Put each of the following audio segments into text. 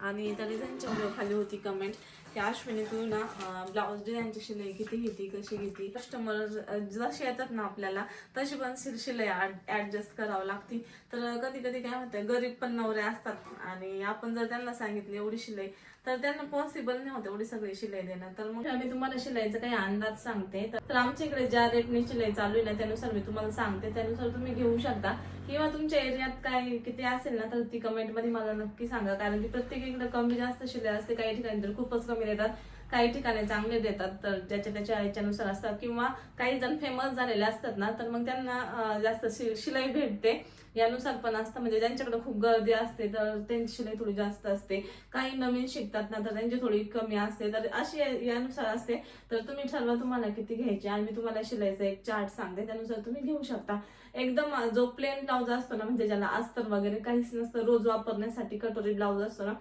आणि त्या डिझाईनच्या व्हिडिओ खाली होती कमेंट की अश्विनी तू ना ब्लाऊज डिझाईनची शिलाई किती घेते कशी घेते? कस्टमर जशी येतात ना आपल्याला तशी पण शिलाई ऍडजस्ट करावं लागते. तर कधी कधी काय होतं गरीब पण नवरे असतात. आणि आपण जर त्यांना सांगितली एवढी शिलाई तर त्यांना पॉसिबल नाही होत एवढी सगळी शिलाई देणं. तर मग मी तुम्हाला शिलाईचा काही अंदाज सांगते. तर आमच्या इकडे ज्या रेटने शिलाई चालू आहे ना त्यानुसार मी तुम्हाला सांगते. त्यानुसार तुम्ही घेऊ शकता. किंवा तुमच्या एरियात काय किती असेल ना तर ती कमेंटमध्ये मला नक्की सांगा. कारण की प्रत्येक इकडे कमी जास्त शिलाई असते काही ठिकाणी तर खूपच कमी देतात. काही ठिकाणी चांगले देतात तर ज्याच्या त्याच्या याच्यानुसार असतात. किंवा काही जण फेमस झालेले असतात ना तर मग त्यांना जास्त शि- शिलाई भेटते. यानुसार पण असतं. म्हणजे ज्यांच्याकडे खूप गर्दी असते तर त्यांची शिलाई थोडी जास्त असते. काही नवीन शिकतात ना तर त्यांची थोडी कमी असते. तर अशी यानुसार असते. तर तुम्ही ठरवा तुम्हाला किती घ्यायची आणि मी तुम्हाला शिलाईचा एक चार्ट सांगते. त्यानुसार तुम्ही घेऊ शकता. एकदम जो प्लेन ब्लाऊज असतो ना म्हणजे ज्याला अस्तर वगैरे काहीच नसतं रोज वापरण्यासाठी कटोरी ब्लाऊज असतो ना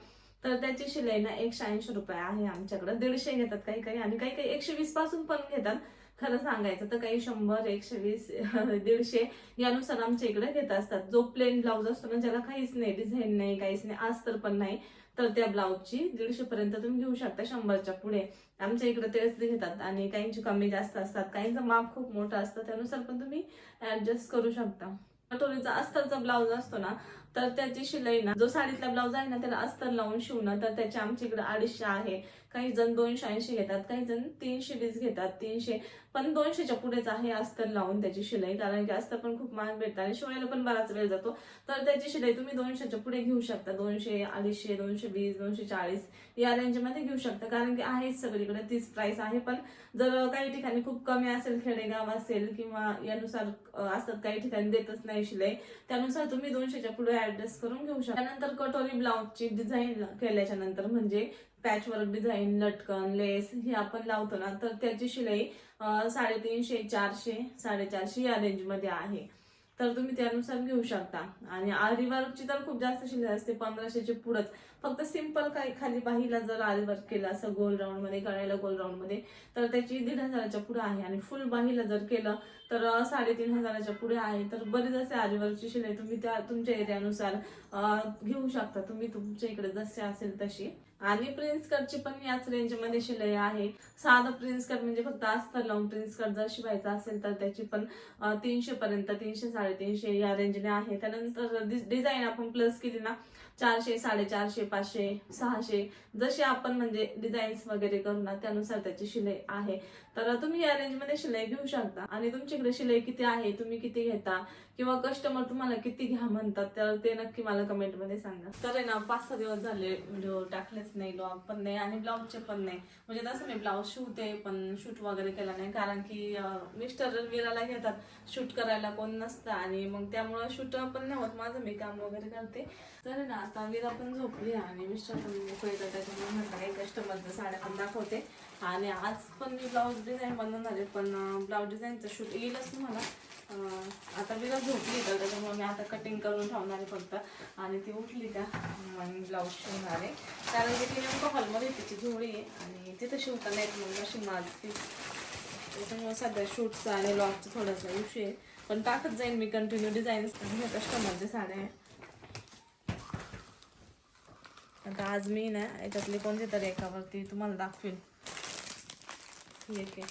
तर त्याची शिलाई ना एकशे ऐंशी रुपये आहे आमच्याकडे. दीडशे घेतात काही काही. आणि काही काही एकशे वीसपासून पण घेतात. खरं सांगायचं तर काही शंभर एकशे वीस दीडशे यानुसार आमच्या इकडे घेत असतात. जो प्लेन ब्लाऊज असतो ना ज्याला काहीच नाही डिझाईन नाही काहीच नाही अस्तर पण नाही तर त्या ब्लाऊजची दीडशे पर्यंत तुम्ही घेऊ शकता शंभरच्या पुढे. आमच्या इकडे तेच घेतात. आणि काहींची कमी जास्त असतात. काहींचं माप खूप मोठं असतं. त्यानुसार पण तुम्ही ऍडजस्ट करू शकता. कटोरीचा अस्तरचा ब्लाऊज असतो ना तर त्याची शिलाई ना जो साडीतला ब्लाऊज आहे ना त्याला अस्तर लावून शिवणं तर त्याचे आमच्या इकडे अडीचशे आहे. काही जण दोनशे ऐंशी घेतात काही जण तीनशे वीस घेतात तीनशे. पण दोनशेच्या पुढेच आहे अस्तर लावून त्याची शिलाई कारण की अस्तर पण खूप महाग भेटतं आणि शिवायला पण बराच वेळ जातो. तर त्याची शिलाई तुम्ही दोनशेच्या पुढे घेऊ शकता. दोनशे अडीचशे दोनशे वीस दोनशे चाळीस या रेंजमध्ये घेऊ शकता. कारण की आहेच सगळीकडे तीच प्राइस आहे. पण जर काही ठिकाणी खूप कमी असेल खेडेगाव असेल किंवा यानुसार असतात काही ठिकाणी देतच नाही शिलाई त्यानुसार तुम्ही दोनशेच्या पुढे ऍडजस्ट करून घेऊ शकता. त्यानंतर कटोरी ब्लाउजची डिझाईन केल्याच्यानंतर म्हणजे पॅचवर्क डिझाईन लटकन लेस हे आपण लावतो ना तर त्याची शिलाई साडेतीनशे चारशे साडेचारशे या रेंजमध्ये आहे. तर तुम्ही त्यानुसार घेऊ शकता. आणि आरी वर्कची तर खूप जास्त शिलाई असते पंधराशेचे पुढंच. फक्त सिंपल काही खाली बाहीला जर आरी वर्क केलं असं गोल राऊंडमध्ये गळ्याला गोल राऊंडमध्ये तर त्याची दीड हजाराच्या पुढे आहे. आणि फुल बाहीला जर केलं तर साडेतीन हजाराच्या पुढे आहे. तर बरीच असे आरीवर्कची शिलाई तुम्ही त्या तुमच्या एरियानुसार घेऊ शकता. तुम्ही तुमच्या इकडे जसे असेल तशी. आणि प्रिन्स कटची पण याच रेंजमध्ये शिलाई आहे. साधं प्रिन्स कट म्हणजे फक्त अस्तर लावून प्रिन्स कट जर शिवायचा असेल तर त्याची पण तीनशे पर्यंत तीनशे साडेतीनशे या रेंजने आहे. त्यानंतर डिझाईन आपण प्लस केली ना चारशे साडेचारशे पाचशे सहाशे जसे आपण म्हणजे डिझाईन्स वगैरे करू ना त्यानुसार त्याची शिलाई आहे. तर तुम्ही या रेंजमध्ये शिलाई घेऊ शकता. आणि तुमच्याकडे शिलाई किती आहे तुम्ही किती घेता किंवा कस्टमर तुम्हाला किती घ्या म्हणतात तर ते नक्की मला कमेंटमध्ये सांगा. तर आहे ना पाच सहा दिवस झाले व्हिडिओ टाकलेच नाही ब्लॉग पण नाही आणि ब्लाऊजचे पण नाही. म्हणजे तसं मी ब्लाऊज शिवते पण शूट वगैरे केला नाही कारण की मिस्टर विराला घेतात शूट करायला कोण नसतं आणि मग त्यामुळं शूट पण नाही होत माझं मी काम वगैरे करते. तर आहे ना आता वीरा पण झोपली आणि मिस्टर पण मोकळे येतात त्याच्यामुळे म्हटलं काही कस्टमरच्या साड्या पण दाखवते. आणि आज पण मी ब्लाऊज डिझाईन बनवणार आहे पण ब्लाऊज डिझाईनचं शूट येईलच तुम्हाला. आता विरा झोपली तर त्याच्यामुळे मी आता कटिंग करून ठेवणार आहे फक्त. आणि ती उठली का आणि ब्लाऊज शिवणार आहे. कारण की ती नेमकं हॉलमध्ये तिची झोळी आहे. आणि तिथं शिवता नाही येत मग अशी माझी त्याच्यामुळे सध्या शूटचा आणि लॉकचा थोडासा विषय आहे. पण टाकत जाईन मी कंटिन्यू डिझाईन्स कस्टमरच्या साड्या आता आज मी ना याच्यातली कोणती तरी एकावरती तुम्हाला दाखवेल आहे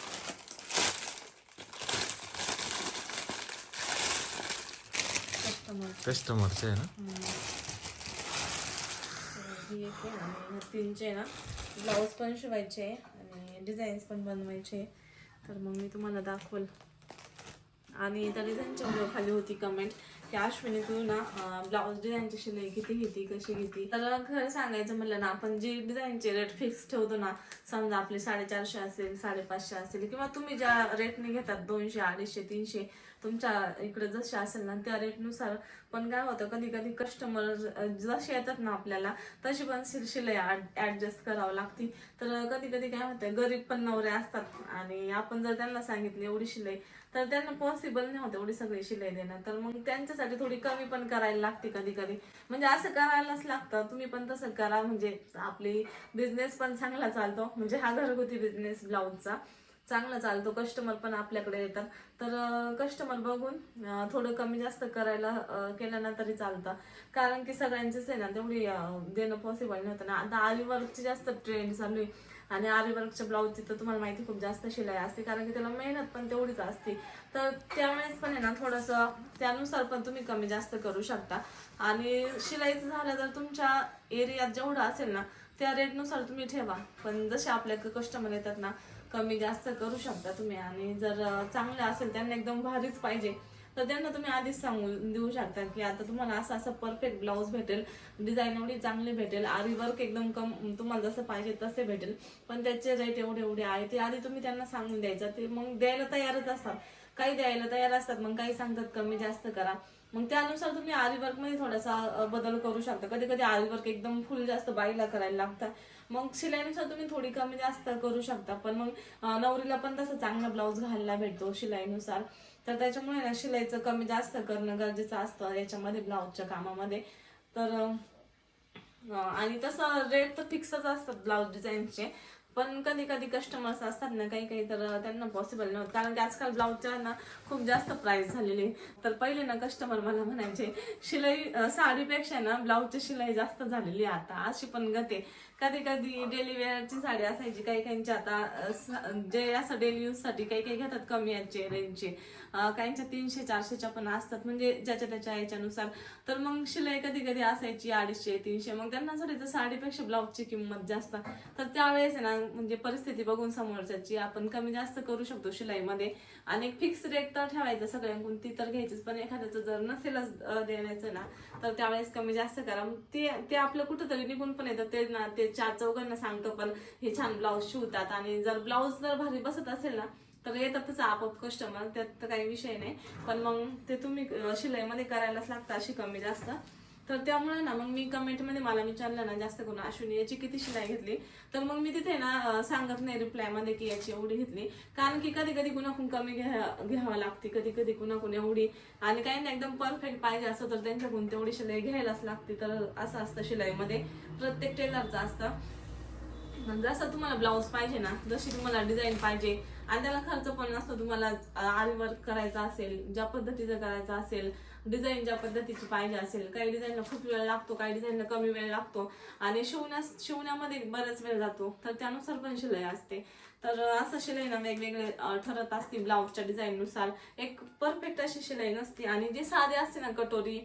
कस्टमर कस्टमरचे आहे ना? ही एक आहे आणि तीनचे ना ब्लाऊज पण शिवायचे आणि डिझाईन्स पण बनवायचे. तर मग मी तुम्हाला दाखवल. आणि त्या डिझाईनच्या खाली होती कमेंट या अश्विनी म्हणजे तू ना ब्लाऊज डिझाईनची शिलाई किती घेते कशी घेते? तर खरं सांगायचं म्हणलं ना आपण जे डिझाईनचे रेट फिक्स ठेवतो ना समजा आपले साडेचारशे असेल साडेपाचशे असेल किंवा तुम्ही ज्या रेटने घेतात दोनशे अडीचशे तीनशे तुमच्या इकडे जसे असेल ना त्या रेटनुसार पण काय होतं कधी कधी कस्टमर जसे येतात ना आपल्याला तशी पण सिलशिले शिलाई ऍडजस्ट करावं लागते तर कधी कधी काय होतं गरीब पण नवरे असतात. आणि आपण जर त्यांना सांगितली एवढी शिलाई तर त्यांना पॉसिबल नाही होत एवढी सगळी शिलाई देणं. तर मग त्यांच्यासाठी थोडी कमी पण करायला लागते कधी कधी म्हणजे असं करायलाच लागतं. तुम्ही पण तसं करा. म्हणजे आपली बिझनेस पण चांगला चालतो. म्हणजे हा घरगुती बिझनेस ब्लाऊजचा. चांगला चालतो कस्टमर पण आपल्याकडे येतात. तर कस्टमर बघून थोडं कमी जास्त करायला केलं ना तरी चालतं. कारण की सगळ्यांचेच आहे ना तेवढी देणं पॉसिबल नव्हतं ना. आता आरी वर्कची जास्त ट्रेंड चालू आहे. आणि आरी वर्कच्या ब्लाऊजची तर तुम्हाला माहिती खूप जास्त शिलाई असते. कारण की त्याला मेहनत पण तेवढीच असते. तर त्यावेळेस पण आहे ना थोडंसं त्यानुसार पण तुम्ही कमी जास्त करू शकता. आणि शिलाईचं झालं तर तुमच्या एरियात जेवढं असेल ना त्या रेटनुसार तुम्ही ठेवा. पण जसे आपल्याकडे कस्टमर येतात ना कमी जास्त करू शकता तुम्ही. आणि जर चांगलं असेल त्यांना एकदम भारीच पाहिजे. तर त्यांना तुम्ही आधीच सांगून देऊ शकता की आता तुम्हाला असं असं परफेक्ट ब्लाऊज भेटेल. डिझाईन एवढी चांगली भेटेल. आरी वर्क एकदम कम तुम्हाला जसं पाहिजे तसे भेटेल. पण त्याचे रेट एवढे एवढे आहे. ते आधी तुम्ही त्यांना सांगून द्यायचं. ते मग द्यायला तयारच असतात. काही द्यायला तयार असतात मग काही सांगतात कमी जास्त करा. मग त्यानुसार तुम्ही आरी वर्कमध्ये थोडासा बदल करू शकता. कधी कधी आरी वर्क एकदम फुल जास्त बाईला करायला लागतं मग शिलाईनुसार तुम्ही थोडी कमी जास्त करू शकता. पण मग नवरीला पण तसं चांगला ब्लाऊज घालायला भेटतो शिलाईनुसार. तर त्याच्यामुळे ना शिलाईचं कमी जास्त करणं गरजेचं असतं याच्यामध्ये ब्लाऊजच्या कामामध्ये. तर आणि तसं रेट तर फिक्सच असतात ब्लाऊज डिझाईनचे पण कधी कधी कस्टमर्स असतात ना काही काही तर त्यांना पॉसिबल नव्हतं. कारण की आजकाल ब्लाऊजच्या ना खूप जास्त प्राईस झालेली तर पहिले ना कस्टमर मला म्हणायचे शिलाई साडीपेक्षा ना ब्लाऊजची शिलाई जास्त झालेली आहे आता. अशी पण गते कधी कधी डेली वेअरची साडी असायची काही काहींची आता जे असं डेली यूजसाठी काही काही घेतात कमी याचे रेंजचे काहींच्या तीनशे चारशेच्या पण असतात म्हणजे ज्याच्या त्याच्या याच्यानुसार. तर मग शिलाई कधी कधी असायची अडीचशे तीनशे. मग त्यांना साडीपेक्षा ब्लाऊजची किंमत जास्त तर त्यावेळेस आहे ना म्हणजे परिस्थिती बघून समोरच्याची. आपण कमी जास्त करू शकतो शिलाईमध्ये. आणि एक फिक्स रेट तर ठेवायचं सगळ्यांकडून ती तर घ्यायचीच. पण एखाद्याचं जर नसेलच देण्याचं ना तर त्यावेळेस कमी जास्त करा. मग ते ते आपलं कुठंतरी निघून पण येतं. ते ना ते चार चौघांना सांगतो पण हे छान ब्लाऊज शिवतात. आणि जर ब्लाऊज जर भारी बसत असेल ना तर येतातच आपोआप कस्टमर त्यात तर काही विषय नाही. पण मग ते तुम्ही शिलाईमध्ये करायलाच लागतं अशी कमी जास्त. तर त्यामुळे ना मग मी कमेंटमध्ये मला विचारलं ना जास्त करून अश्विनी याची किती शिलाई घेतली? तर मग मी तिथे ना सांगत नाही रिप्लायमध्ये की याची एवढी घेतली. कारण की कधी कधी कुणाकडून कमी घ्या घ्यावं लागते. कधी कधी कुणाकडून एवढी. आणि काही ना एकदम परफेक्ट पाहिजे असं तर त्यांच्याकडून तेवढी शिलाई घ्यायलाच लागते. तर असं असतं शिलाईमध्ये. प्रत्येक टेलरचं असतं. जसं तुम्हाला ब्लाऊज पाहिजे ना जशी तुम्हाला डिझाईन पाहिजे आणि त्याला खर्च पण नसतो. तुम्हाला आरी वर्क करायचा असेल ज्या पद्धतीचं करायचं असेल डिझाईन ज्या पद्धतीची पाहिजे असेल काही डिझाईनला खूप वेळ लागतो काही डिझाईनला कमी वेळ लागतो आणि शिवण्यास शिवण्यामध्ये बराच वेळ जातो. तर त्यानुसार पण शिलाई असते. तर असं शिलाई ना वेगवेगळे ठरत असते ब्लाऊजच्या डिझाईननुसार एक परफेक्ट अशी शिलाई नसते आणि जे साधे असते ना कटोरी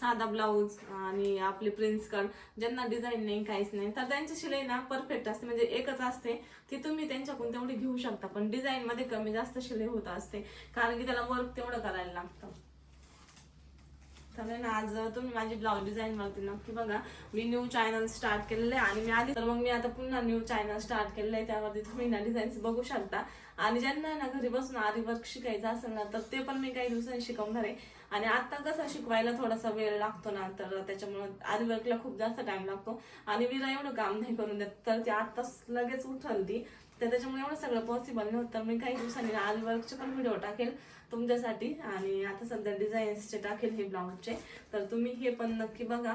साधा ब्लाऊज आणि आपले प्रिन्स कट ज्यांना डिझाईन नाही काहीच नाही. तर त्यांची शिलाई ना परफेक्ट असते. म्हणजे एकच असते ती तुम्ही त्यांच्याकडून तेवढी घेऊ शकता पण डिझाईन मध्ये कमी जास्त शिलाई होत असते. कारण की त्याला वर्क तेवढं करायला लागतं. तर ना आज तुम्ही माझी ब्लाऊज डिझाईन वरती नक्की बघा. मी न्यू चॅनल स्टार्ट केलेलं आहे आणि मी आधी तर मग मी आता पुन्हा न्यू चॅनल स्टार्ट केलेलं आहे. त्यावरती तुम्ही ना डिझाईन्स बघू शकता. आणि ज्यांना ना घरी बसून आरी वर्क शिकायचं असेल ना तर ते पण मी काही दिवसांनी शिकवणार आहे. आणि आता कसं शिकवायला थोडासा वेळ लागतो ना तर त्याच्यामुळे आरी वर्कला खूप जास्त टाइम लागतो. आणि विरा एवढं काम नाही करून देत तर ती आत्ताच लगेच उठल ती तर त्याच्यामुळे एवढं सगळं पॉसिबल नव्हतं. मी काही दिवसांनी आरी वर्कचे पण व्हिडिओ टाकेल तुमच्यासाठी. आणि आता सध्या डिझाईन्सचे टाकेल हे ब्लाऊजचे तर तुम्ही हे पण नक्की बघा.